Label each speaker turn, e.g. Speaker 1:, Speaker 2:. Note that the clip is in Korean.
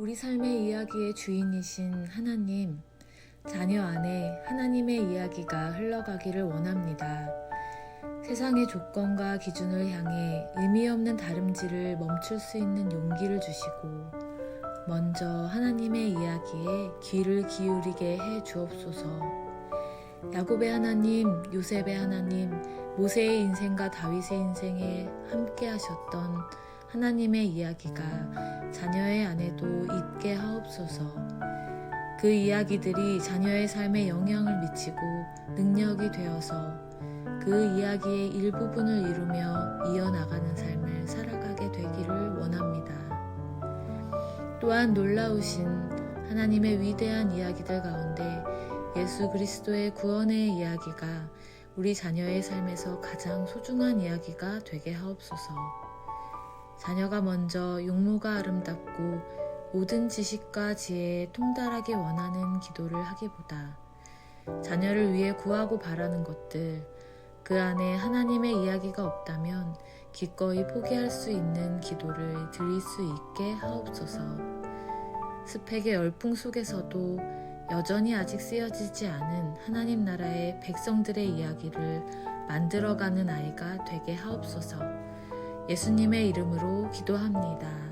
Speaker 1: 우리 삶의 이야기의 주인이신 하나님, 자녀 안에 하나님의 이야기가 흘러가기를 원합니다. 세상의 조건과 기준을 향해 의미 없는 다름질을 멈출 수 있는 용기를 주시고, 먼저 하나님의 이야기에 귀를 기울이게 해 주옵소서. 야곱의 하나님, 요셉의 하나님, 모세의 인생과 다윗의 인생에 함께 하셨던 하나님의 이야기가 자녀의 안에도 있게 하옵소서. 그 이야기들이 자녀의 삶에 영향을 미치고 능력이 되어서 그 이야기의 일부분을 이루며 이어나가는 삶을 살아가게 되기를 원합니다. 또한 놀라우신 하나님의 위대한 이야기들 가운데 예수 그리스도의 구원의 이야기가 우리 자녀의 삶에서 가장 소중한 이야기가 되게 하옵소서. 자녀가 먼저 용모가 아름답고 모든 지식과 지혜에 통달하기 원하는 기도를 하기보다 자녀를 위해 구하고 바라는 것들, 그 안에 하나님의 이야기가 없다면 기꺼이 포기할 수 있는 기도를 드릴 수 있게 하옵소서. 스펙의 열풍 속에서도 여전히 아직 쓰여지지 않은 하나님 나라의 백성들의 이야기를 만들어가는 아이가 되게 하옵소서. 예수님의 이름으로 기도합니다.